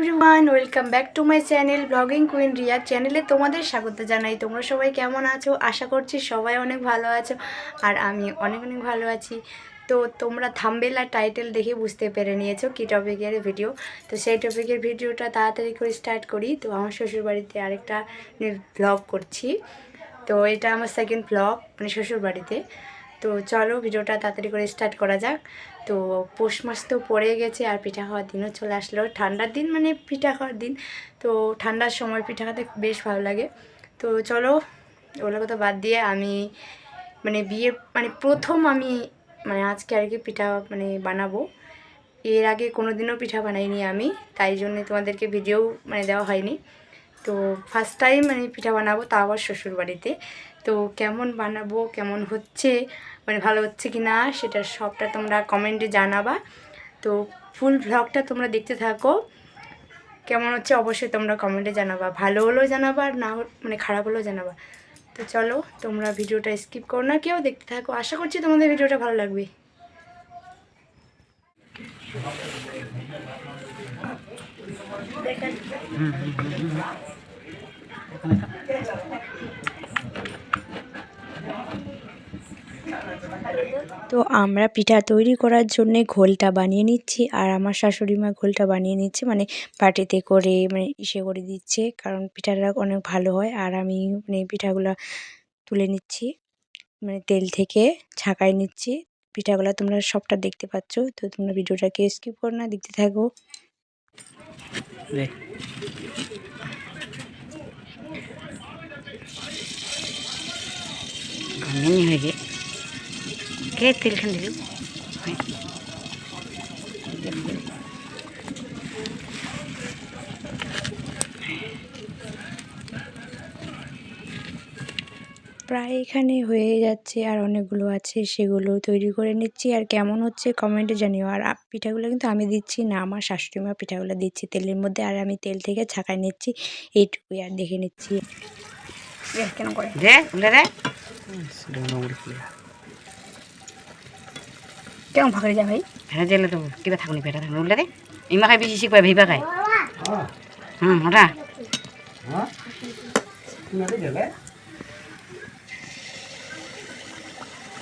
Everyone welcome back to my channel blogging queen Riya চ্যানেলে তোমাদের স্বাগত জানাই। তোমরা সবাই কেমন আছো? আশা করছি সবাই অনেক ভালো আছো আর আমি অনেক অনেক ভালো আছি। তো তোমরা থাম্বেল আর টাইটেল দেখে বুঝতে পেরে নিয়েছো কী টপিকের ভিডিও তো সেই টপিকের ভিডিওটা তাড়াতাড়ি করে স্টার্ট করি। তো আমার শ্বশুরবাড়িতে আরেকটা ব্লগ করছি। তো এটা আমার সেকেন্ড ব্লগ মানে শ্বশুরবাড়িতে। তো চলো ভিডিওটা তাড়াতাড়ি করে স্টার্ট করা যাক। তো পৌষ মাস তো পড়ে গেছে আর পিঠা খাওয়ার দিনও চলে আসলো। ঠান্ডার দিন মানে পিঠা খাওয়ার দিন। তো ঠান্ডার সময় পিঠা খেতে বেশ ভালো লাগে। তো চলো ওগুলো কথা বাদ দিয়ে আমি মানে বিয়ে মানে প্রথম আমি মানে আজকে আর কি পিঠা মানে বানাবো। এর আগে কোনো দিনও পিঠা বানাইনি আমি, তাই জন্য তোমাদেরকে ভিডিও মানে দেওয়া হয়নি। তো ফার্স্ট টাইম আমি পিঠা বানাবো, তা আবার শ্বশুর বাড়িতে তো কেমন বানাবো, কেমন হচ্ছে মানে ভালো হচ্ছে কি না সেটা সবটা তোমরা কমেন্টে জানাবা। তো ফুল ভ্লগটা তোমরা দেখতে থাকো। কেমন হচ্ছে অবশ্যই তোমরা কমেন্টে জানাবা। ভালো হলেও জানাবা, আর না মানে খারাপ হলেও জানাবা। তো চলো, তোমরা ভিডিওটা স্কিপ করো না কেউ, দেখতে থাকো। আশা করছি তোমাদের ভিডিওটা ভালো লাগবে। তো আমরা পিঠা তৈরি করার জন্য ঘোলটা বানিয়ে নিচ্ছি আর আমার শাশুড়ি মা ঘোলটা বানিয়ে নিচ্ছে মানে বাটিতে করে মানে ইসে করে দিচ্ছে, কারণ পিঠাটা অনেক ভালো হয়। আর আমি মানে পিঠাগুলো তুলে নিচ্ছি মানে তেল থেকে ছাঁকাই নিচ্ছি। পিঠাগুলো তোমরা সবটা দেখতে পাচ্ছ, তো তোমরা ভিডিওটাকে স্কিপ করো না, দেখতে থাকো। দে গন্ধনি হয়ে গে কে প্রায় এখানে হয়ে যাচ্ছে আর অনেকগুলো আছে সেগুলো তৈরি করে নিচ্ছি। আর কেমন হচ্ছে কমেন্টে জানিও। আর পিঠাগুলো কিন্তু আমি দিচ্ছি না আমার শাশুড়ি মা পিঠাগুলো দিচ্ছি তেলের মধ্যে। আর আমি তেল থেকে ছাকাই নিচ্ছি এইটুকুই আর দেখে নিচ্ছি। কেন করে? দে উলে দে। কেমন ফাঁকড়ে যা ভাই? ভেড়া দিলে তো কিবা থাকুনি ভেড়া থাকুনি। উলে দে। ইমা খাই বেশি শিখবা ভিবা খাই হুম ওটা।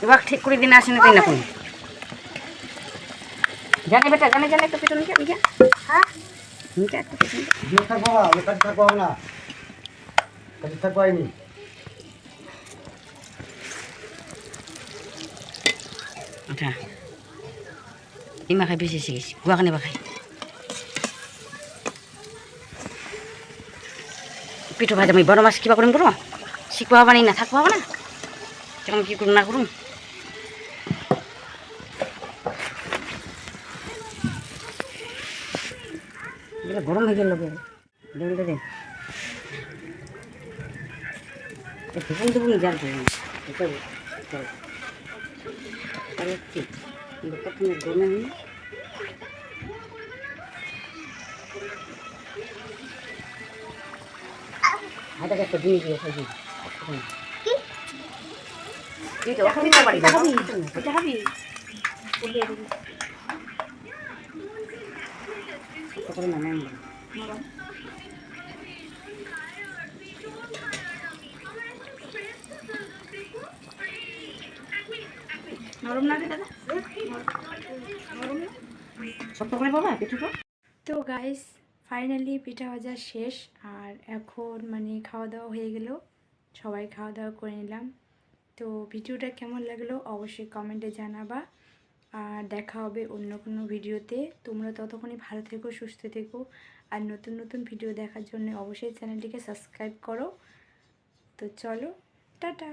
এবার ঠিক করে দিন আসেনি তাই না কোন জানে বেটা জানে জানে একটু পিছনে গিয়া হ্যাঁ? নিচে একটু পিছনে গিয়া। থাকব না আমি কাছে থাকব না। কাছে থাকব আইনি। আচ্ছা। ইমা খাই বেশি শিখিস গুয়াখানে বা খাই পিঠো ভাজা আমি বড় মাছ কিবা কৰিম কৰোঁ শিকবা হবা নি না থাকবা হবা না? কেমন কি করুম না করুম? এগুলো গরম হয়ে গেল লোকে দেন দে দেন ধুপুন ধুপুন জাল আরে কি প্রথমে গরমে হই হাতে একটা জিনিস দিয়ে খাই কি তো খাবি না বাড়ি খাবি এটা খাবি কত না নরম না দাদা? শক্ত করে বাবা পিঠুটা তো গাইস ফাইনালি পিঠা ভাজা শেষ আর এখন মানে খাওয়া দাওয়া হয়ে গেল। সবাই খাওয়া দাওয়া করে নিলাম। তো ভিডিওটা কেমন লাগল অবশ্যই কমেন্টে জানাবা। আর দেখা হবে অন্য কোনো ভিডিওতে। তোমরা ততক্ষণই ভালো থেকো, সুস্থ থেকো। আর নতুন নতুন ভিডিও দেখার জন্য অবশ্যই চ্যানেলটিকে সাবস্ক্রাইব করো। তো চলো, টাটা!